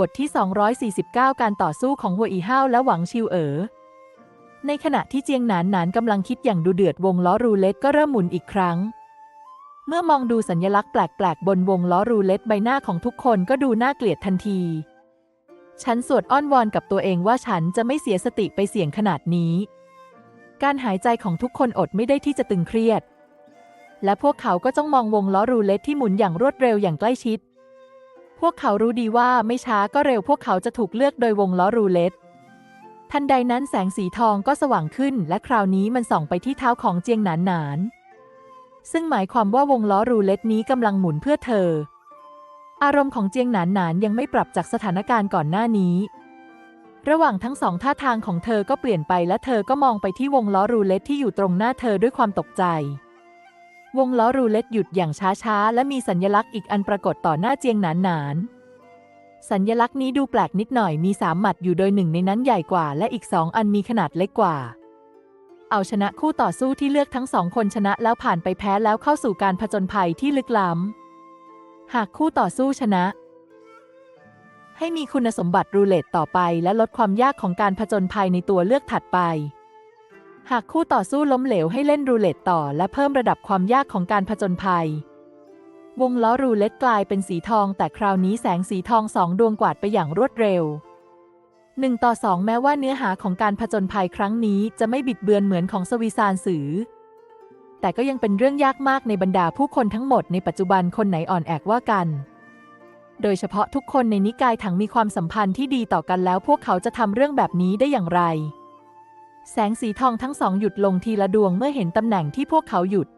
บทที่ 249 การต่อสู้ของหัวอีห้าวและหวังชิวเอ๋อ ในขณะที่เจียงหนานหนานกำลังคิดอย่างดูเดือดวงล้อรูเล็ตก็เริ่มหมุนอีกครั้ง เมื่อมองดูสัญลักษณ์แปลกๆ บนวงล้อรูเล็ตใบหน้าของทุกคนก็ดูน่าเกลียดทันที ฉันสวดอ้อนวอนกับตัวเองว่าฉันจะไม่เสียสติไปเสี่ยงขนาดนี้ การหายใจของทุกคนอดไม่ได้ที่จะตึงเครียด และพวกเขาก็จ้องมองวงล้อรูเล็ตที่หมุนอย่างรวดเร็วอย่างใกล้ชิด พวกเขารู้ดีว่าไม่ช้าก็เร็วพวกเขาจะถูกเลือกโดยวงล้อรูเล็ตทันใดนั้นแสงสีทองก็สว่างขึ้น และคราวนี้มันส่องไปที่เท้าของเจียงหนานหนาน ซึ่งหมายความว่าวงล้อรูเล็ตนี้กำลังหมุนเพื่อเธอ อารมณ์ของเจียงหนานหนานยังไม่ปรับจากสถานการณ์ก่อนหน้านี้ ระหว่างทั้งสองท่าทางของเธอก็เปลี่ยนไปและเธอก็มองไปที่วงล้อรูเล็ตที่อยู่ตรงหน้าเธอด้วยความตกใจ วงล้อรูเล็ตหยุดอย่างช้าๆ และมีสัญลักษณ์อีกอันปรากฏต่อหน้าเจียงหนานหนานๆ สัญลักษณ์นี้ดูแปลกนิดหน่อยมีสามหมัดอยู่โดยหนึ่งในนั้นใหญ่กว่า และอีกสองอันมีขนาดเล็กกว่า เอาชนะคู่ต่อสู้ที่เลือกทั้งสองคนชนะแล้วผ่านไปแพ้แล้วเข้าสู่การผจญภัยที่ลึกล้ำ หากคู่ต่อสู้ชนะ ให้มีคุณสมบัติรูเล็ตต่อไป และลดความยากของการผจญภัยในตัวเลือกถัดไป หากคู่ต่อสู้ล้มเหลวให้เล่นรูเล็ตต่อและเพิ่มระดับความยากของการผจญภัย วงล้อรูเล็ตกลายเป็นสีทอง แต่คราวนี้แสงสีทองสองดวงกวาดไปอย่างรวดเร็วหนึ่งต่อสองแม้ว่าเนื้อหาของการผจญภัยครั้งนี้จะไม่บิดเบือนเหมือนของสวีซานสือ แต่ก็ยังเป็นเรื่องยากมากในบรรดาผู้คนทั้งหมดในปัจจุบันคนไหนอ่อนแอกว่ากัน โดยเฉพาะทุกคนในนิกายถังมีความสัมพันธ์ที่ดีต่อกันแล้วพวกเขาจะทำเรื่องแบบนี้ได้อย่างไร แสงสีทองทั้งสองหยุดลงทีละดวงเมื่อเห็นตำแหน่งที่พวกเขาหยุด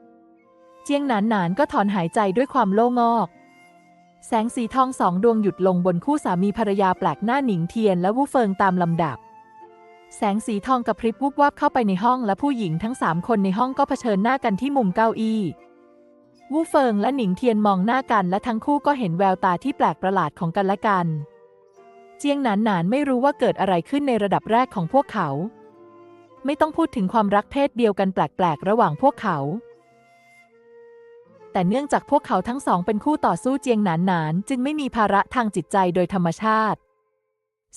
เจียงหนานหนานก็ถอนหายใจด้วยความโล่งอก แสงสีทองสองดวงหยุดลงบนคู่สามีภรรยาแปลกหน้าหนิงเทียนและวูเฟิงตามลำดับ แสงสีทองกระพริบวุบวับเข้าไปในห้องและผู้หญิงทั้งสามคนในห้องก็เผชิญหน้ากันที่มุมเก้าอี้วูเฟิงและหนิงเทียนมองหน้ากันและทั้งคู่ก็เห็นแววตาที่แปลกประหลาดของกันและกัน เจียงหนานหนานไม่รู้ว่าเกิดอะไรขึ้นในระดับแรกของพวกเขา ไม่ต้องพูดถึงความรักเพศเดียวกันแปลกๆ ระหว่างพวกเขา แต่เนื่องจากพวกเขาทั้งสองเป็นคู่ต่อสู้เจียงหนานหนานจึงไม่มีภาระทางจิตใจโดยธรรมชาติ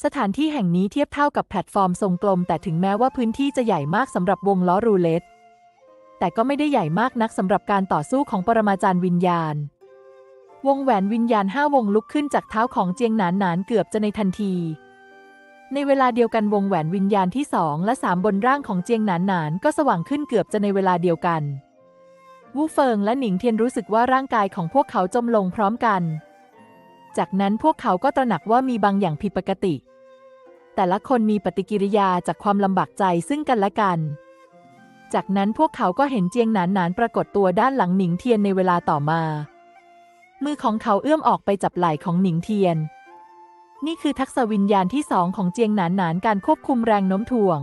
สถานที่แห่งนี้เทียบเท่ากับแพลตฟอร์มทรงกลม แต่ถึงแม้ว่าพื้นที่จะใหญ่มากสำหรับวงล้อรูเล็ตแต่ก็ไม่ได้ใหญ่มากนักสำหรับการต่อสู้ของปรมาจารย์วิญญาณ วงแหวนวิญญาณห้าวงลุกขึ้นจากเท้าของเจียงหนานหนานเกือบจะในทันที ในเวลาเดียวกันวงแหวนวิญญาณที่สองและสามบนร่างของเจียงหนานหนานก็สว่างขึ้นเกือบจะในเวลาเดียวกันวูเฟิงและหนิงเทียนรู้สึกว่าร่างกายของพวกเขาจมลงพร้อมกัน จากนั้นพวกเขาก็ตระหนักว่ามีบางอย่างผิดปกติ แต่ละคนมีปฏิกิริยาจากความลำบากใจซึ่งกันและกัน จากนั้นพวกเขาก็เห็นเจียงหนานหนานปรากฏตัวด้านหลังหนิงเทียนในเวลาต่อมา มือของเขาเอื้อมออกไปจับไหล่ของหนิงเทียน นี่คือทักษะวิญญาณที่สองของเจียงหนานหนานการควบคุมแรงโน้มถ่วง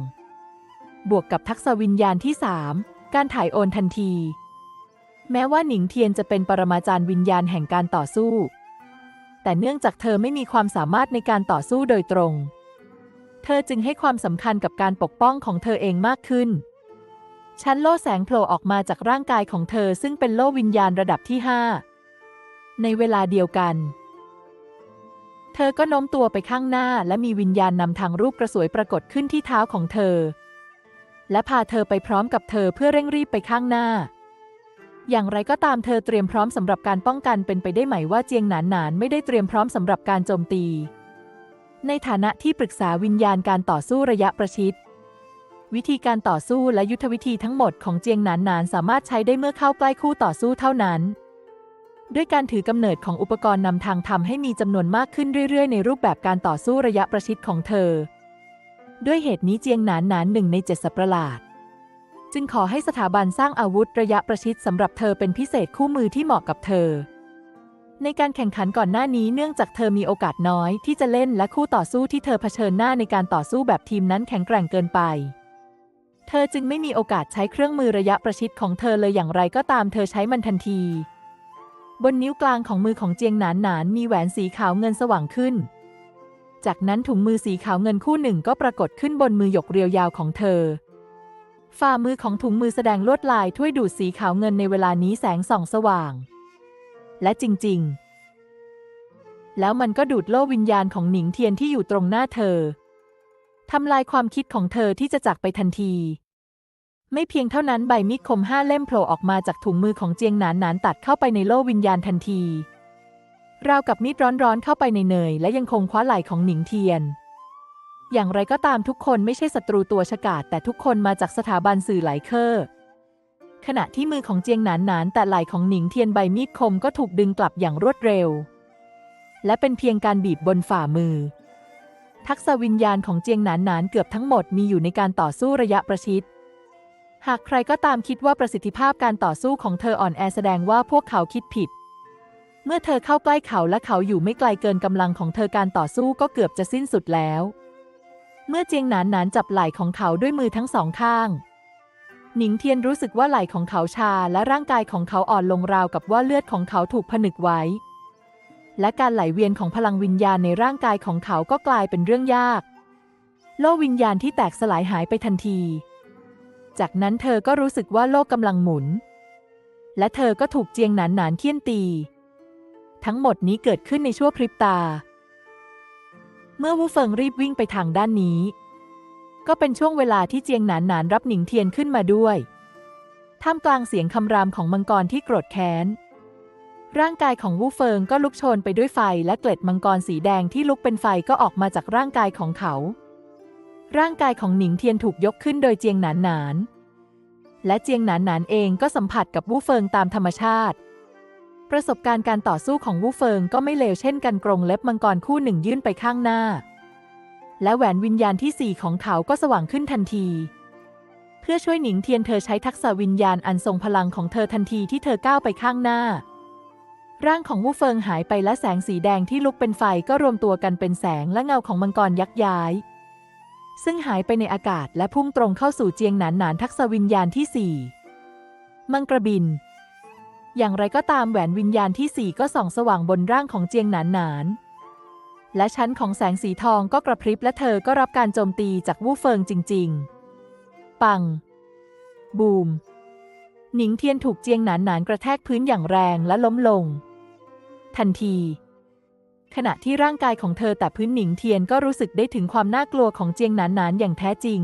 บวกกับทักษะวิญญาณที่สามการถ่ายโอนทันที แม้ว่าหนิงเทียนจะเป็นปรมาจารย์วิญญาณแห่งการต่อสู้ แต่เนื่องจากเธอไม่มีความสามารถในการต่อสู้โดยตรง เธอจึงให้ความสำคัญกับการปกป้องของเธอเองมากขึ้น ชั้นโล่แสงโผล่ออกมาจากร่างกายของเธอซึ่งเป็นโล่วิญญาณระดับที่ 5 ในเวลาเดียวกัน เธอก็โน้มตัวไปข้างหน้าและมีวิญญาณนำทางรูปกระสวยปรากฏขึ้นที่เท้าของเธอ และพาเธอไปพร้อมกับเธอเพื่อเร่งรีบไปข้างหน้า อย่างไรก็ตามเธอเตรียมพร้อมสำหรับการป้องกันเป็นไปได้ไหมว่าเจียงหนานหนานไม่ได้เตรียมพร้อมสำหรับการโจมตี ในฐานะที่ปรึกษาวิญญาณการต่อสู้ระยะประชิดวิธีการต่อสู้และยุทธวิธีทั้งหมดของเจียงหนานหนานสามารถใช้ได้เมื่อเข้าใกล้คู่ต่อสู้เท่านั้น ด้วยการถือกำเนิดของอุปกรณ์นำทางทำให้มีจำนวนมากขึ้นเรื่อย ๆ ในรูปแบบการต่อสู้ระยะประชิดของเธอ ด้วยเหตุนี้เจียงหนานหนานหนึ่งในเจ็ดสัตว์ประหลาด จึงขอให้สถาบันสร้างอาวุธระยะประชิดสำหรับเธอเป็นพิเศษคู่มือที่เหมาะกับเธอ ในการแข่งขันก่อนหน้านี้เนื่องจากเธอมีโอกาสน้อยที่จะเล่นและคู่ต่อสู้ที่เธอเผชิญหน้าในการต่อสู้แบบทีมนั้นแข็งแกร่งเกินไปเธอจึงไม่มีโอกาสใช้เครื่องมือระยะประชิดของเธอเลยอย่างไรก็ตามเธอใช้มันทันที บนนิ้วกลางของมือของเจียงหนานหนานมีแหวนสีขาวเงินสว่างขึ้น จากนั้นถุงมือสีขาวเงินคู่หนึ่งก็ปรากฏขึ้นบนมือหยกเรียวยาวของเธอ ฝ่ามือของถุงมือแสดงลวดลายถ้วยดูดสีขาวเงินในเวลานี้แสงส่องสว่าง และจริง ๆ แล้วมันก็ดูดโล่วิญญาณของหนิงเทียนที่อยู่ตรงหน้าเธอทำลายความคิดของเธอที่จะจากไปทันที ไม่เพียงเท่านั้นใบมีดคมห้าเล่มโผล่ออกมาจากถุงมือของเจียงหนานหนานตัดเข้าไปในโล่วิญญาณทันที ราวกับมีดร้อนๆเข้าไปในเนย และยังคงคว้าไหล่ของหนิงเทียน อย่างไรก็ตามทุกคนไม่ใช่ศัตรูตัวฉกาจแต่ทุกคนมาจากสถาบันสื่อไหลเคอร์ขณะที่มือของเจียงหนานหนานแต่ไหล่ของหนิงเทียนใบมีดคมก็ถูกดึงกลับอย่างรวดเร็ว และเป็นเพียงการบีบบนฝ่ามือ ทักษะวิญญาณของเจียงหนานหนานเกือบทั้งหมดมีอยู่ในการต่อสู้ระยะประชิด หากใครก็ตามคิดว่าประสิทธิภาพการต่อสู้ของเธออ่อนแอแสดงว่าพวกเขาคิดผิด เมื่อเธอเข้าใกล้เขาและเขาอยู่ไม่ไกลเกินกำลังของเธอการต่อสู้ก็เกือบจะสิ้นสุดแล้ว เมื่อเจียงหนานหนานจับไหล่ของเขาด้วยมือทั้งสองข้าง หนิงเทียนรู้สึกว่าไหล่ของเขาชาและร่างกายของเขาอ่อนลงราวกับว่าเลือดของเขาถูกผนึกไว้ และการไหลเวียนของพลังวิญญาณในร่างกายของเขาก็กลายเป็นเรื่องยาก โลกวิญญาณที่แตกสลายหายไปทันที จากนั้นเธอก็รู้สึกว่าโลกกำลังหมุน และเธอก็ถูกเจียงหนานหนานเคี่ยนตี ทั้งหมดนี้เกิดขึ้นในชั่วพริบตา เมื่อวูเฟิงรีบวิ่งไปทางด้านนี้ ก็เป็นช่วงเวลาที่เจียงหนานหนานรับหนิงเทียนขึ้นมาด้วยท่ามกลางเสียงคำรามของมังกรที่โกรธแค้น ร่างกายของวูเฟิงก็ลุกโชนไปด้วยไฟและเกล็ดมังกรสีแดงที่ลุกเป็นไฟก็ออกมาจากร่างกายของเขา ร่างกายของหนิงเทียนถูกยกขึ้นโดยเจียงหนานหนาน และเจียงหนานหนานเองก็สัมผัสกับวูเฟิงตามธรรมชาติ ประสบการณ์การต่อสู้ของวูเฟิงก็ไม่เลวเช่นกันกรงเล็บมังกรคู่หนึ่งยื่นไปข้างหน้า และแหวนวิญญาณที่สี่ของเขาก็สว่างขึ้นทันที เพื่อช่วยหนิงเทียนเธอใช้ทักษะวิญญาณอันทรงพลังของเธอทันทีที่เธอก้าวไปข้างหน้า ร่างของวูเฟิงหายไปและแสงสีแดงที่ลุกเป็นไฟก็รวมตัวกันเป็นแสงและเงาของมังกรยักษ์ย้าย ซึ่งหายไปในอากาศและพุ่งตรงเข้าสู่เจียงหนานหนานทักษวิญญาณที่สี่มังกรบิน อย่างไรก็ตามแหวนวิญญาณที่สี่ก็ส่องสว่างบนร่างของเจียงหนานหนานและชั้นของแสงสีทองก็กระพริบและเธอก็รับการโจมตีจากวูเฟิงจริง ๆ ปัง บูม หนิงเทียนถูกเจียงหนานหนานกระแทกพื้นอย่างแรงและล้มลง ทันที ขณะที่ร่างกายของเธอแต่พื้นหนิงเทียนก็รู้สึกได้ถึงความน่ากลัวของเจียงหนานหนานอย่างแท้จริง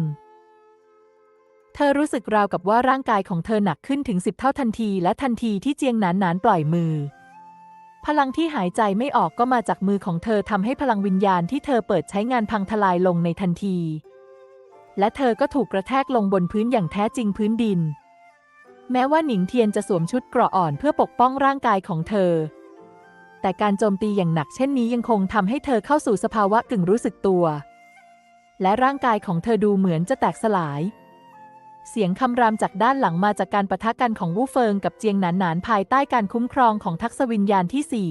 เธอรู้สึกราวกับว่าร่างกายของเธอหนักขึ้นถึงสิบเท่าทันที และทันทีที่เจียงหนานหนานปล่อยมือ พลังที่หายใจไม่ออกก็มาจากมือของเธอทำให้พลังวิญญาณที่เธอเปิดใช้งานพังทลายลงในทันที และเธอก็ถูกกระแทกลงบนพื้นอย่างแท้จริงพื้นดิน แม้ว่าหนิงเทียนจะสวมชุดเกราะอ่อนเพื่อปกป้องร่างกายของเธอ แต่การโจมตีอย่างหนักเช่นนี้ยังคงทำให้เธอเข้าสู่สภาวะกึ่งรู้สึกตัว และร่างกายของเธอดูเหมือนจะแตกสลาย เสียงคำรามจากด้านหลังมาจากการปะทะกันของวูเฟิงกับเจียงหนานหนานภายใต้การคุ้มครองของทักษวิญญาณที่สี่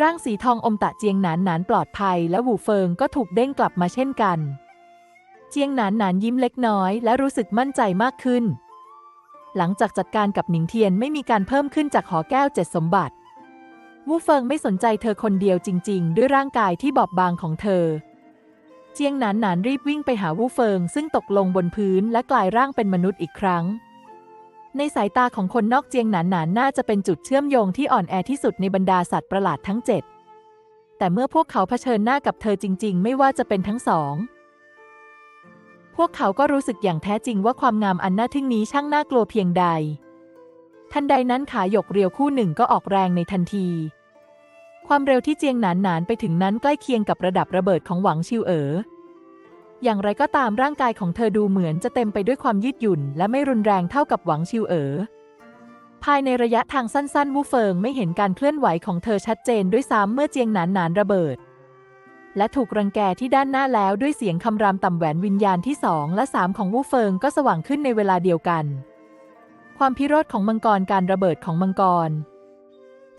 ร่างสีทองอมตะเจียงหนานหนานปลอดภัย และวูเฟิงก็ถูกเด้งกลับมาเช่นกัน เจียงหนานหนานยิ้มเล็กน้อย และรู้สึกมั่นใจมากขึ้น หลังจากจัดการกับหนิงเทียนไม่มีการเพิ่มขึ้นจากหอแก้วเจ็ดสมบัติ วูเฟิงไม่สนใจเธอคนเดียวจริง ๆ ด้วยร่างกายที่บอบบางของเธอ เจียงหนานหนานรีบวิ่งไปหาวูเฟิง ซึ่งตกลงบนพื้นและกลายร่างเป็นมนุษย์อีกครั้ง ในสายตาของคนนอกเจียงหนานหนานน่าจะเป็นจุดเชื่อมโยงที่อ่อนแอที่สุดในบรรดาสัตว์ประหลาดทั้งเจ็ดแต่เมื่อพวกเขาเผชิญหน้ากับเธอจริง ๆ ไม่ว่าจะเป็นทั้งสอง พวกเขาก็รู้สึกอย่างแท้จริงว่าความงามอันน่าทึ่งนี้ช่างน่ากลัวเพียงใด ทันใดนั้นขาหยกเรียวคู่หนึ่งก็ออกแรงในทันที ความเร็วที่เจียงหนานหนานไปถึงนั้นใกล้เคียงกับระดับระเบิดของหวังชิวเอ๋ออย่างไรก็ตามร่างกายของเธอดูเหมือนจะเต็มไปด้วยความยืดหยุ่น และไม่รุนแรงเท่ากับหวังชิวเอ๋อภายในระยะทางสั้นๆ วูเฟิงไม่เห็นการเคลื่อนไหวของเธอชัดเจนด้วยซ้ำเมื่อเจียงหนานหนานระเบิด และถูกรังแกที่ด้านหน้าแล้วด้วยเสียงคำรามต่ำแหวนวิญญาณที่สองและสามของวูเฟิงก็สว่างขึ้นในเวลาเดียวกัน ความพิโรธของมังกรการระเบิดของมังกร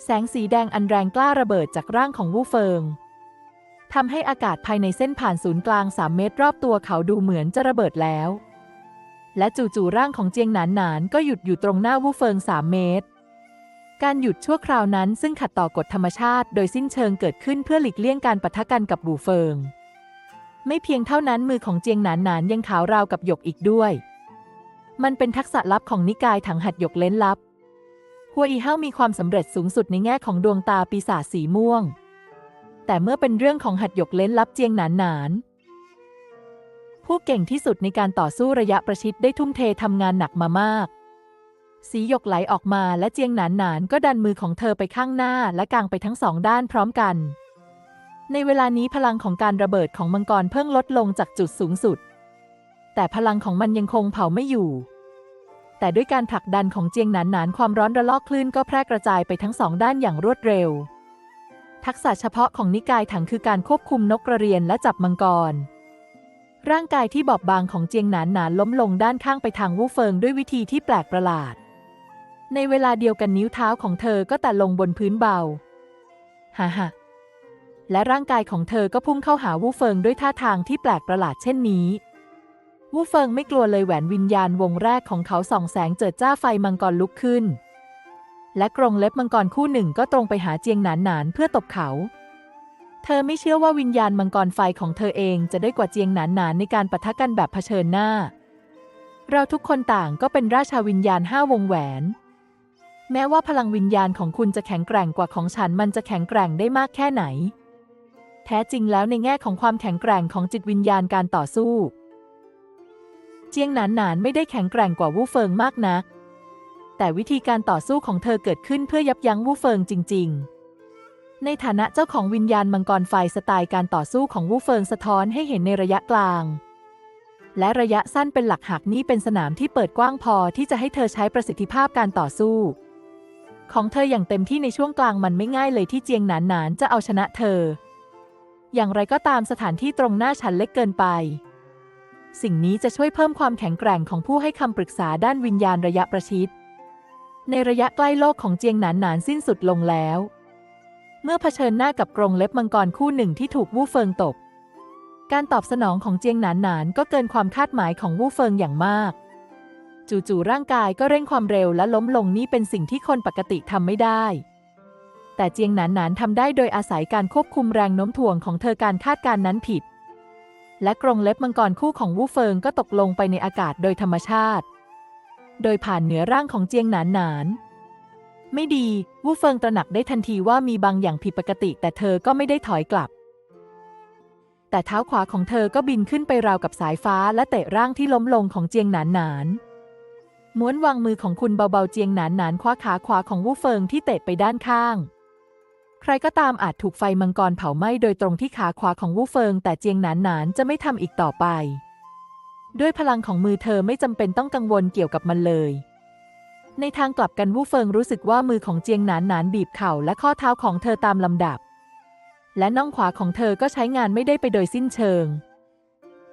แสงสีแดงอันแรงกล้าระเบิดจากร่างของวูเฟิงทำให้อากาศภายในเส้นผ่านศูนย์กลาง 3 เมตรรอบตัวเขาดูเหมือนจะระเบิดแล้ว และจู่ๆร่างของเจียงหนานหนานก็หยุดอยู่ตรงหน้าวูเฟิง 3 เมตร การหยุดชั่วคราวนั้นซึ่งขัดต่อกฎธรรมชาติ โดยสิ้นเชิงเกิดขึ้นเพื่อหลีกเลี่ยงการปะทะกันกับบูเฟิง ไม่เพียงเท่านั้นมือของเจียงหนานหนานยังขาวราวกับหยกอีกด้วย มันเป็นทักษะลับของนิกายถังหัดหยกเล้นลับ หัวอีเฮามีความสำเร็จสูงสุดในแง่ของดวงตาปีศาจสีม่วง แต่เมื่อเป็นเรื่องของหัดหยกเล้นลับเจียงหนานหนานผู้เก่งที่สุดในการต่อสู้ระยะประชิดได้ทุ่มเททำงานหนักมามาก สีหยกไหลออกมาและเจียงหนานหนานก็ดันมือของเธอไปข้างหน้าและกางไปทั้งสองด้านพร้อมกัน ในเวลานี้พลังของการระเบิดของมังกรเพิ่งลดลงจากจุดสูงสุด แต่พลังของมันยังคงเผาไม่อยู่ แต่ด้วยการผลักดันของเจียงหนานหนานความร้อนระลอกคลื่นก็แพร่กระจายไปทั้งสองด้านอย่างรวดเร็ว ทักษะเฉพาะของนิกายถังคือการควบคุมนกกระเรียนและจับมังกร ร่างกายที่บอบบางของเจียงหนานหนานล้มลงด้านข้างไปทางวู่เฟิงด้วยวิธีที่แปลกประหลาด ในเวลาเดียวกันนิ้วเท้าของเธอก็แตะลงบนพื้นเบาฮ่าฮ่าและร่างกายของเธอก็พุ่งเข้าหาวูเฟิงด้วยท่าทางที่แปลกประหลาดเช่นนี้ วูเฟิงไม่กลัวเลยแหวนวิญญาณวงแรกของเขาส่องแสงเจิดจ้าไฟมังกรลุกขึ้น และกรงเล็บมังกรคู่หนึ่งก็ตรงไปหาเจียงหนานหนานเพื่อตบเขา เธอไม่เชื่อว่าวิญญาณมังกรไฟของเธอเองจะได้กว่าเจียงหนานหนานในการปะทะกันแบบเผชิญหน้า เราทุกคนต่างก็เป็นราชาวิญญาณห้าวงแหวน แม้ว่าพลังวิญญาณของคุณจะแข็งแกร่งกว่าของฉันมันจะแข็งแกร่งได้มากแค่ไหน แท้จริงแล้วในแง่ของความแข็งแกร่งของจิตวิญญาณการต่อสู้ เจียงหนานหนานไม่ได้แข็งแกร่งกว่าวู่เฟิงมากนัก แต่วิธีการต่อสู้ของเธอเกิดขึ้นเพื่อยับยั้งวู่เฟิงจริง ๆ ในฐานะเจ้าของวิญญาณมังกรไฟสไตล์การต่อสู้ของวู่เฟิงสะท้อนให้เห็นในระยะกลาง และระยะสั้นเป็นหลักหักนี่เป็นสนามที่เปิดกว้างพอที่จะให้เธอใช้ประสิทธิภาพการต่อสู้ ของเธออย่างเต็มที่ในช่วงกลางมันไม่ง่ายเลยที่เจียงหนานหนานจะเอาชนะเธอ อย่างไรก็ตามสถานที่ตรงหน้าฉันเล็กเกินไป สิ่งนี้จะช่วยเพิ่มความแข็งแกร่งของผู้ให้คำปรึกษาด้านวิญญาณระยะประชิด ในระยะใกล้โลกของเจียงหนานหนานสิ้นสุดลงแล้ว เมื่อเผชิญหน้ากับกรงเล็บมังกรคู่หนึ่งที่ถูกวู่เฟิงตบการตอบสนองของเจียงหนานหนานก็เกินความคาดหมายของวู่เฟิงอย่างมาก จู่ๆร่างกายก็เร่งความเร็วและล้มลงนี่เป็นสิ่งที่คนปกติทำไม่ได้แต่เจียงหนานหนานทำได้โดยอาศัยการควบคุมแรงโน้มถ่วงของเธอการคาดการณ์นั้นผิด และกรงเล็บมังกรคู่ของวูเฟิงก็ตกลงไปในอากาศโดยธรรมชาติ โดยผ่านเหนือร่างของเจียงหนานหนานไม่ดี วูเฟิงตระหนักได้ทันทีว่ามีบางอย่างผิดปกติ แต่เธอก็ไม่ได้ถอยกลับ แต่เท้าขวาของเธอก็บินขึ้นไปราวกับสายฟ้าและเตะร่างที่ล้มลงของเจียงหนานหนานม้วนวางมือของคุณเบาๆเจียงหนานหนานคว้าขาขวาของวูเฟิงที่เตะไปด้านข้าง ใครก็ตามอาจถูกไฟมังกรเผาไหม้โดยตรงที่ขาขวาของวูเฟิง แต่เจียงหนานหนานจะไม่ทำอีกต่อไป ด้วยพลังของมือเธอไม่จำเป็นต้องกังวลเกี่ยวกับมันเลย ในทางกลับกันวูเฟิงรู้สึกว่ามือของเจียงหนานหนานบีบเข่าและข้อเท้าของเธอตามลำดับ และน่องขวาของเธอก็ใช้งานไม่ได้ไปโดยสิ้นเชิง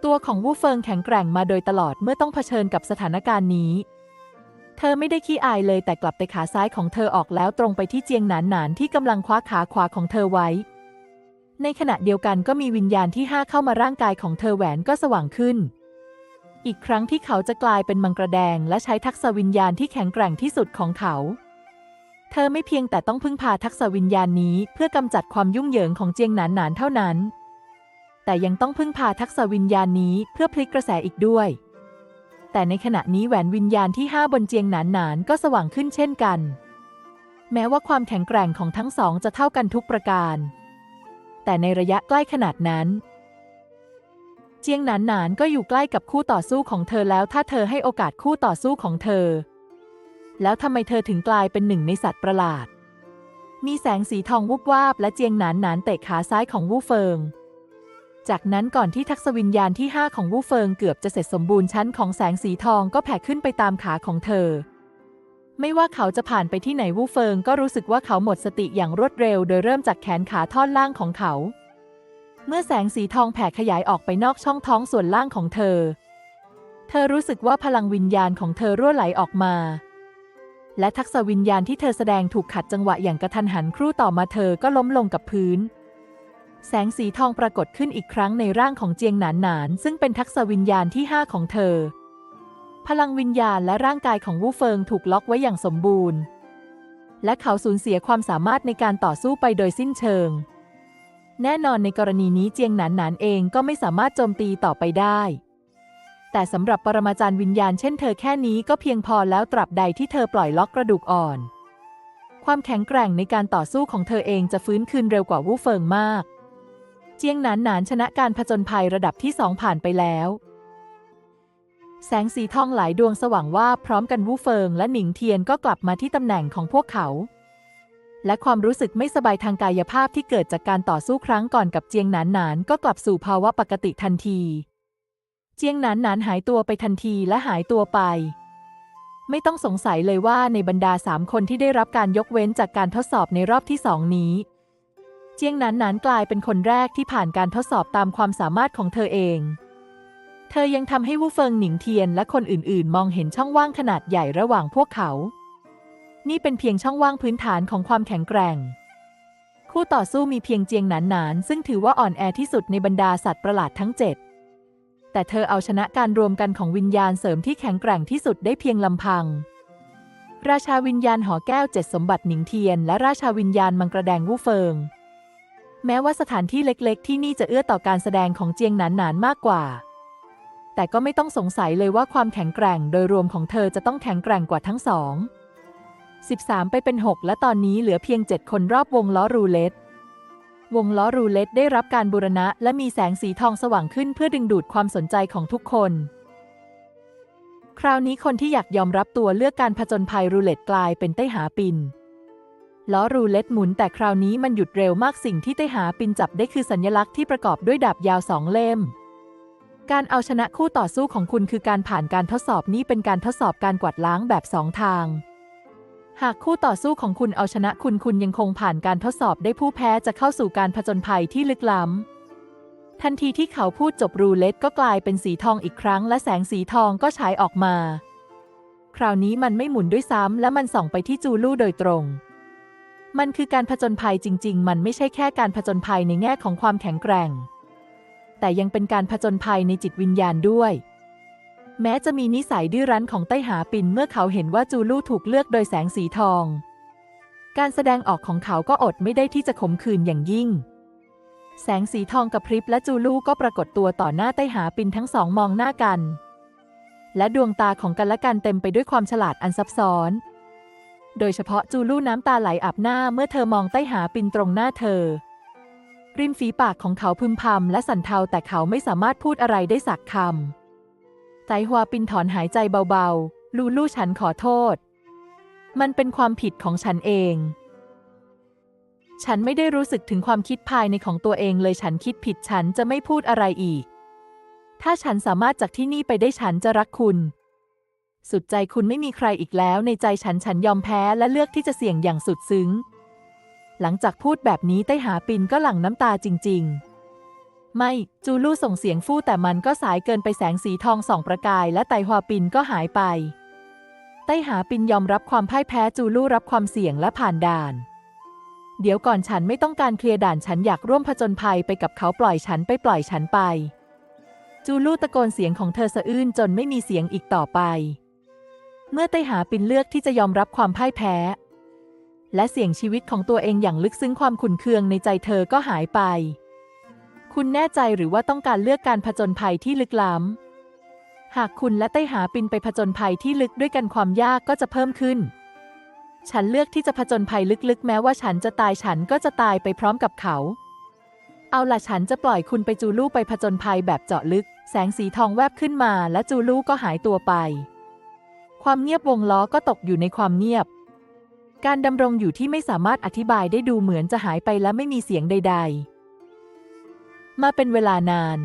ตัวของวูเฟิงแข็งแกร่งมาโดยตลอดเมื่อต้องเผชิญกับสถานการณ์นี้ เธอไม่ได้ขี้อายเลยแต่กลับไปขาซ้ายของเธอออกแล้วตรงไปที่เจียงหนานหนานที่กำลังคว้าขาขวาของเธอไว้ ในขณะเดียวกันก็มีวิญญาณที่ห้าเข้ามาร่างกายของเธอแหวนก็สว่างขึ้น อีกครั้งที่เขาจะกลายเป็นมังกรแดง และใช้ทักษะวิญญาณที่แข็งแกร่งที่สุดของเขา เธอไม่เพียงแต่ต้องพึ่งพาทักษะวิญญาณนี้ เพื่อกำจัดความยุ่งเหยิงของเจียงหนานหนานเท่านั้น แต่ยังต้องพึ่งพาทักษะวิญญาณนี้เพื่อพลิกกระแสอีกด้วย แต่ในขณะนี้แหวนวิญญาณที่ห้าบนเจียงหนานหนานก็สว่างขึ้นเช่นกัน แม้ว่าความแข็งแกร่งของทั้งสองจะเท่ากันทุกประการ แต่ในระยะใกล้ขนาดนั้น เจียงหนานหนานก็อยู่ใกล้กับคู่ต่อสู้ของเธอแล้วถ้าเธอให้โอกาสคู่ต่อสู้ของเธอ แล้วทำไมเธอถึงกลายเป็นหนึ่งในสัตว์ประหลาด มีแสงสีทองวุบวาบและเจียงหนานหนานเตะขาซ้ายของวู่เฟิง จากนั้นก่อนที่ทักษวิญญาณที่ 5 ของวูเฟิงเกือบจะเสร็จสมบูรณ์ชั้นของแสงสีทองก็แผ่ขึ้นไปตามขาของเธอ ไม่ว่าเขาจะผ่านไปที่ไหนวูเฟิงก็รู้สึกว่าเขาหมดสติอย่างรวดเร็ว โดยเริ่มจากแขนขาท่อนล่างของเขา เมื่อแสงสีทองแผ่ขยายออกไปนอกช่องท้องส่วนล่างของเธอ เธอรู้สึกว่าพลังวิญญาณของเธอรั่วไหลออกมา และทักษวิญญาณที่เธอแสดงถูกขัดจังหวะอย่างกระทันหันครู่ต่อมาเธอก็ล้มลงกับพื้น แสงสีทองปรากฏขึ้นอีกครั้งในร่างของเจียงหนานหนานซึ่งเป็นทักษะวิญญาณที่ 5 ของเธอ พลังวิญญาณและร่างกายของวูเฟิงถูกล็อกไว้อย่างสมบูรณ์ และเขาสูญเสียความสามารถในการต่อสู้ไปโดยสิ้นเชิง แน่นอนในกรณีนี้เจียงหนานหนานเองก็ไม่สามารถโจมตีต่อไปได้ แต่สำหรับปรมาจารย์วิญญาณเช่นเธอแค่นี้ก็เพียงพอแล้วตราบใดที่เธอปล่อยล็อกกระดูกอ่อน ความแข็งแกร่งในการต่อสู้ของเธอเองจะฟื้นคืนเร็วกว่าวูเฟิงมาก เจียงหนานหนานชนะการผจญภัยระดับที่สองผ่านไปแล้ว แสงสีทองหลายดวงสว่างว่าพร้อมกันวู่เฟิงและหนิงเทียนก็กลับมาที่ตำแหน่งของพวกเขา และความรู้สึกไม่สบายทางกายภาพที่เกิดจากการต่อสู้ครั้งก่อนกับเจียงหนานหนานก็กลับสู่ภาวะปกติทันที เจียงหนานหนานหายตัวไปทันทีและหายตัวไปไม่ต้องสงสัยเลยว่าในบรรดาสามคนที่ได้รับการยกเว้นจากการทดสอบในรอบที่สองนี้ จียงหนานนานกลายเป็นคนแรกที่ผ่านการทดสอบตามความสามารถของเธอเอง เธอยังทำให้วูเฟิงหนิงเทียนและคนอื่นๆ มองเห็นช่องว่างขนาดใหญ่ระหว่างพวกเขา นี่เป็นเพียงช่องว่างพื้นฐานของความแข็งแกร่ง คู่ต่อสู้มีเพียงเจียงหนานหนานซึ่งถือว่าอ่อนแอที่สุดในบรรดาสัตว์ประหลาดทั้งเจ็ดแต่เธอเอาชนะการรวมกันของวิญญาณเสริมที่แข็งแกร่งที่สุดได้เพียงลำพัง ราชาวิญญาณหอแก้วเจ็ดสมบัติหนิงเทียน และราชาวิญญาณมังกรแดงวูเฟิง แม้ว่าสถานที่เล็กๆ ที่นี่จะเอื้อต่อการแสดงของเจียงหนานหนานมากกว่า แต่ก็ไม่ต้องสงสัยเลยว่าความแข็งแกร่งโดยรวมของเธอจะต้องแข็งแกร่งกว่าทั้งสอง 13 ไปเป็น 6 และตอนนี้เหลือเพียง 7 คนรอบวงล้อรูเล็ต วงล้อรูเล็ตได้รับการบูรณะ และมีแสงสีทองสว่างขึ้นเพื่อดึงดูดความสนใจของทุกคน คราวนี้คนที่อยากยอมรับตัวเลือกการผจญภัยรูเล็ตกลายเป็นไต้หาปิน ล้อรูเล็ตหมุนแต่คราวนี้มันหยุดเร็วมากสิ่งที่ไต้หาปินจับได้คือสัญลักษณ์ที่ประกอบด้วยดาบยาวสองเล่ม การเอาชนะคู่ต่อสู้ของคุณคือการผ่านการทดสอบนี้เป็นการทดสอบการกวาดล้างแบบสองทาง หากคู่ต่อสู้ของคุณเอาชนะคุณคุณยังคงผ่านการทดสอบได้ผู้แพ้จะเข้าสู่การผจญภัยที่ลึกล้ำ ทันทีที่เขาพูดจบรูเล็ตก็กลายเป็นสีทองอีกครั้ง และแสงสีทองก็ฉายออกมา คราวนี้มันไม่หมุนด้วยซ้ำและมันส่องไปที่จูลู่โดยตรง มันคือการผจญภัยจริง ๆ มันไม่ใช่แค่การผจญภัยในแง่ของความแข็งแกร่ง แต่ยังเป็นการผจญภัยในจิตวิญญาณด้วย แม้จะมีนิสัยดื้อรั้นของไต้หาปินเมื่อเขาเห็นว่าจูลู่ถูกเลือกโดยแสงสีทอง การแสดงออกของเขาก็อดไม่ได้ที่จะขมขื่นอย่างยิ่ง แสงสีทองกระพริบและจูลู่ก็ปรากฏตัวต่อหน้าไต้หาปินทั้งสองมองหน้ากัน และดวงตาของกันและกันเต็มไปด้วยความฉลาดอันซับซ้อน โดยเฉพาะจูลู่น้ำตาไหลอาบหน้าเมื่อเธอมองไต้หาปินตรงหน้าเธอ ริมฝีปากของเขาพึมพำและสั่นเทาแต่เขาไม่สามารถพูดอะไรได้สักคำไตหัวปินถอนหายใจเบาๆ ลูลู่ฉันขอโทษ มันเป็นความผิดของฉันเอง ฉันไม่ได้รู้สึกถึงความคิดภายในของตัวเองเลยฉันคิดผิดฉันจะไม่พูดอะไรอีก ถ้าฉันสามารถจากที่นี่ไปได้ฉันจะรักคุณ สุดใจคุณไม่มีใครอีกแล้ว ในใจฉันฉันยอมแพ้และเลือกที่จะเสี่ยงอย่างสุดซึ้ง หลังจากพูดแบบนี้ไต้หาปินก็หลั่งน้ำตาจริง ๆไม่ จูลู่ส่งเสียงฟู่แต่มันก็สายเกินไปแสงสีทองส่องประกาย และไตหัวปินก็หายไป ไต้หาปินยอมรับความพ่ายแพ้จูลู่รับความเสี่ยงและผ่านด่าน เดี๋ยวก่อนฉันไม่ต้องการเคลียร์ด่านฉันอยากร่วมผจญภัยไปกับเขาปล่อยฉันไปปล่อยฉันไป จูลู่ตะโกนเสียงของเธอสะอื้นจนไม่มีเสียงอีกต่อไป เมื่อไต้หาปินเลือกที่จะยอมรับความพ่ายแพ้ และเสี่ยงชีวิตของตัวเองอย่างลึกซึ้งความขุ่นเคืองในใจเธอก็หายไป คุณแน่ใจหรือว่าต้องการเลือกการผจญภัยที่ลึกล้ำ หากคุณและไต้หาปินไปผจญภัยที่ลึกด้วยกันความยากก็จะเพิ่มขึ้น ฉันเลือกที่จะผจญภัยลึกๆ แม้ว่าฉันจะตายฉันก็จะตายไปพร้อมกับเขา เอาล่ะฉันจะปล่อยคุณไปจูลู่ไปผจญภัยแบบเจาะลึก แสงสีทองแวบขึ้นมาและจูลู่ก็หายตัวไป ความเงียบวงล้อก็ตกอยู่ในความเงียบ การดำรงอยู่ที่ไม่สามารถอธิบายได้ดูเหมือนจะหายไปและไม่มีเสียงใด ๆ มาเป็นเวลานาน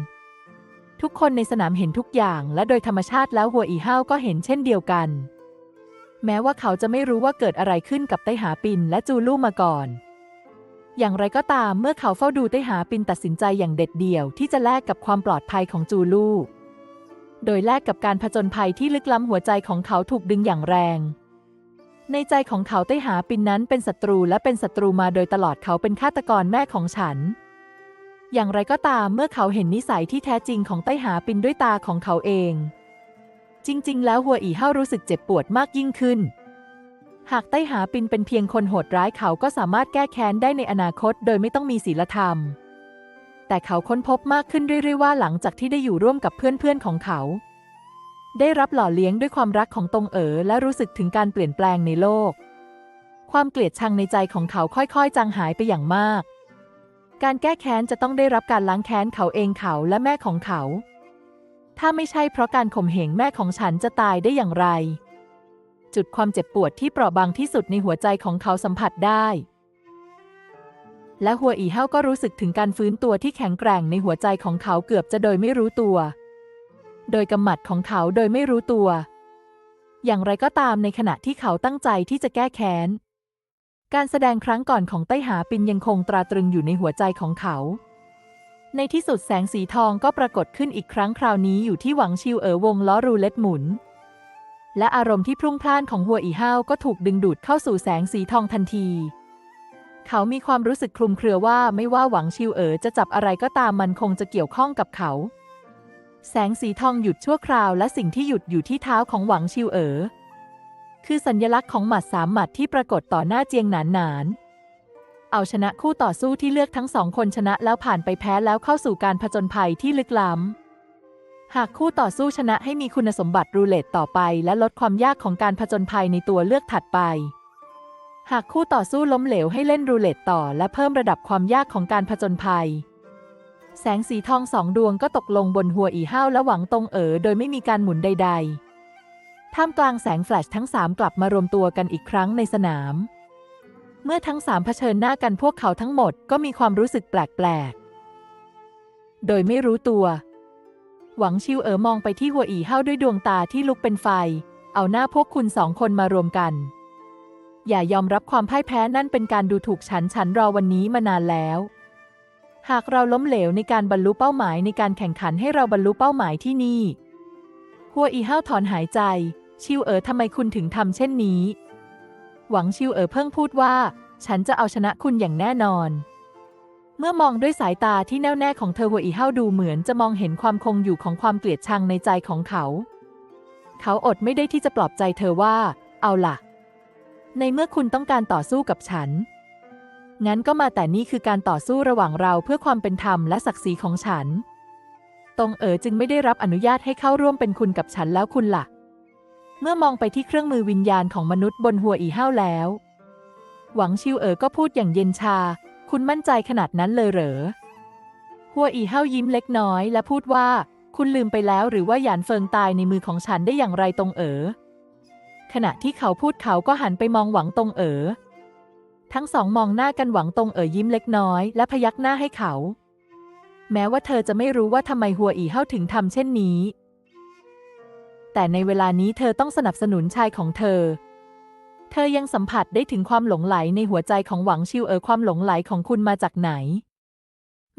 ทุกคนในสนามเห็นทุกอย่าง และโดยธรรมชาติแล้วหัวอีห้าวก็เห็นเช่นเดียวกัน แม้ว่าเขาจะไม่รู้ว่าเกิดอะไรขึ้นกับไต้หาปินและจูลู่มาก่อน อย่างไรก็ตามเมื่อเขาเฝ้าดูไต้หาปินตัดสินใจอย่างเด็ดเดี่ยวที่จะแลกกับความปลอดภัยของจูลู่ โดยแลกกับการผจญภัยที่ลึกล้ำหัวใจของเขาถูกดึงอย่างแรง ในใจของเขาไต้หาปินนั้นเป็นศัตรูและเป็นศัตรูมาโดยตลอดเขาเป็นฆาตกรแม่ของฉัน อย่างไรก็ตามเมื่อเขาเห็นนิสัยที่แท้จริงของไต้หาปินด้วยตาของเขาเอง จริง ๆ แล้วหัวอีเฮารู้สึกเจ็บปวดมากยิ่งขึ้นหากไต้หาปินเป็นเพียงคนโหดร้ายเขาก็สามารถแก้แค้นได้ในอนาคต โดยไม่ต้องมีศีลธรรม แต่เขาค้นพบมากขึ้นเรื่อยๆว่าหลังจากที่ได้อยู่ร่วมกับเพื่อนๆของเขา ได้รับหล่อเลี้ยงด้วยความรักของตงเอ๋อและรู้สึกถึงการเปลี่ยนแปลงในโลก ความเกลียดชังในใจของเขาค่อยๆ จางหายไปอย่างมาก การแก้แค้นจะต้องได้รับการล้างแค้นเขาเองเขาและแม่ของเขา ถ้าไม่ใช่เพราะการข่มเหงแม่ของฉันจะตายได้อย่างไร จุดความเจ็บปวดที่เปราะบางที่สุดในหัวใจของเขาสัมผัสได้ และหัวอีเฮาก็รู้สึกถึงการฟื้นตัวที่แข็งแกร่งในหัวใจของเขาเกือบจะโดยไม่รู้ตัว โดยกำหมัดของเขาโดยไม่รู้ตัว อย่างไรก็ตามในขณะที่เขาตั้งใจที่จะแก้แค้น การแสดงครั้งก่อนของไต้หาปินยังคงตราตรึงอยู่ในหัวใจของเขา ในที่สุดแสงสีทองก็ปรากฏขึ้นอีกครั้งคราวนี้อยู่ที่หวังชิวเอ๋อวงล้อรูเล็ตหมุน และอารมณ์ที่พรุ่งพล่านของหัวอีห้าก็ถูกดึงดูดเข้าสู่แสงสีทองทันที เขามีความรู้สึกคลุมเครือว่าไม่ว่าหวังชิวเอ๋อจะจับอะไรก็ตามมันคงจะเกี่ยวข้องกับเขา แสงสีทองหยุดชั่วคราวและสิ่งที่หยุดอยู่ที่เท้าของหวังชิวเอ๋อคือสัญลักษณ์ของหมัดสามหมัดที่ปรากฏต่อหน้าเจียงหนานหนานเอาชนะคู่ต่อสู้ที่เลือกทั้งสองคนชนะแล้วผ่านไปแพ้แล้วเข้าสู่การผจญภัยที่ลึกล้ำ หากคู่ต่อสู้ชนะให้มีคุณสมบัติรูเล็ตต่อไป และลดความยากของการผจญภัยในตัวเลือกถัดไป หากคู่ต่อสู้ล้มเหลวให้เล่นรูเล็ตต่อ และเพิ่มระดับความยากของการผจญภัย แสงสีทองสองดวงก็ตกลงบนหัวอีห้าวและหวังตรงเอ๋อโดยไม่มีการหมุนใด ๆ ท่ามกลางแสงแฟลชทั้งสามกลับมารวมตัวกันอีกครั้งในสนาม เมื่อทั้งสามเผชิญหน้ากันพวกเขาทั้งหมดก็มีความรู้สึกแปลกๆ โดยไม่รู้ตัว หวังชิวเอ๋อมองไปที่หัวอีเฮาวด้วยดวงตาที่ลุกเป็นไฟ เอาหน้าพวกคุณสองคนมารวมกัน อย่ายอมรับความพ่ายแพ้นั่นเป็นการดูถูกฉันฉันรอวันนี้มานานแล้ว หากเราล้มเหลวในการบรรลุเป้าหมายในการแข่งขันให้เราบรรลุเป้าหมายที่นี่ หัวอีเฮาวถอนหายใจ ชิวเอ๋อทำไมคุณถึงทำเช่นนี้ หวังชิวเอ๋อเพิ่งพูดว่า ฉันจะเอาชนะคุณอย่างแน่นอน เมื่อมองด้วยสายตาที่แน่วแน่ของเธอหัวอีเฮาวดูเหมือนจะมองเห็นความคงอยู่ของความเกลียดชังในใจของเขา เขาอดไม่ได้ที่จะปลอบใจเธอว่า เอาล่ะ ในเมื่อคุณต้องการต่อสู้กับฉัน งั้นก็มาแต่นี่คือการต่อสู้ระหว่างเราเพื่อความเป็นธรรมและศักดิ์ศรีของฉันตงเอ๋อจึงไม่ได้รับอนุญาตให้เข้าร่วมเป็นคุณกับฉันแล้วคุณล่ะ เมื่อมองไปที่เครื่องมือวิญญาณของมนุษย์บนหัวอีห้าวแล้ว หวังชิวเอ๋อก็พูดอย่างเย็นชา คุณมั่นใจขนาดนั้นเลยเหรอ หัวอีห้าวยิ้มเล็กน้อย และพูดว่า คุณลืมไปแล้วหรือว่าหยานเฟิงตายในมือของฉันได้อย่างไรตรงเอ๋อ ขณะที่เขาพูดเขาก็หันไปมองหวังตงเอ๋อ ทั้งสองมองหน้ากันหวังตงเอ๋อยิ้มเล็กน้อยและพยักหน้าให้เขา แม้ว่าเธอจะไม่รู้ว่าทำไมหัวอีเฮาถึงทำเช่นนี้ แต่ในเวลานี้เธอต้องสนับสนุนชายของเธอ เธอยังสัมผัสได้ถึงความหลงไหลในหัวใจของหวังชิวเอ๋อความหลงไหลของคุณมาจากไหน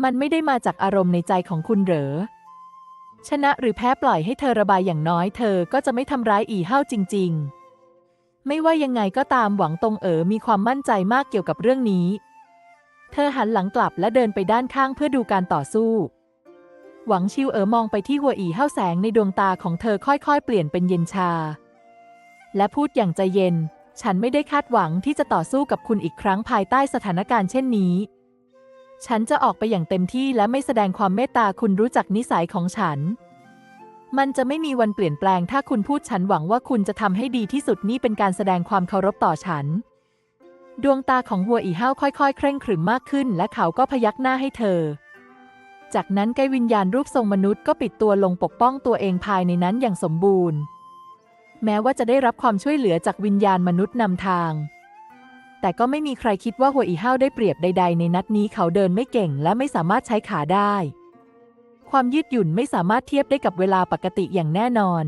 มันไม่ได้มาจากอารมณ์ในใจของคุณเหรอชนะหรือแพ้ปล่อยให้เธอระบายอย่างน้อยเธอก็จะไม่ทำร้ายอีเฮาจริง ๆ ไม่ว่ายังไงก็ตามหวังตงเอ๋อมีความมั่นใจมากเกี่ยวกับเรื่องนี้ เธอหันหลังกลับและเดินไปด้านข้างเพื่อดูการต่อสู้ หวังชิวเอ๋อมองไปที่หัวอีเฮาแสงในดวงตาของเธอค่อยๆ เปลี่ยนเป็นเย็นชา และพูดอย่างใจเย็น ฉันไม่ได้คาดหวังที่จะต่อสู้กับคุณอีกครั้งภายใต้สถานการณ์เช่นนี้ ฉันจะออกไปอย่างเต็มที่และไม่แสดงความเมตตาคุณรู้จักนิสัยของฉัน มันจะไม่มีวันเปลี่ยนแปลงถ้าคุณพูดฉันหวังว่าคุณจะทำให้ดีที่สุดนี่เป็นการแสดงความเคารพต่อฉัน ดวงตาของหัวอีห้าวค่อยๆ เคร่งขรึมมากขึ้น และเขาก็พยักหน้าให้เธอ จากนั้นไกวิญญาณรูปทรงมนุษย์ก็ปิดตัวลงปกป้องตัวเองภายในนั้นอย่างสมบูรณ์ แม้ว่าจะได้รับความช่วยเหลือจากวิญญาณมนุษย์นำทาง แต่ก็ไม่มีใครคิดว่าหัวอีห้าวได้เปรียบใด ๆ ในนัดนี้เขาเดินไม่เก่ง และไม่สามารถใช้ขาได้ ความยืดหยุ่นไม่สามารถเทียบได้กับเวลาปกติอย่างแน่นอน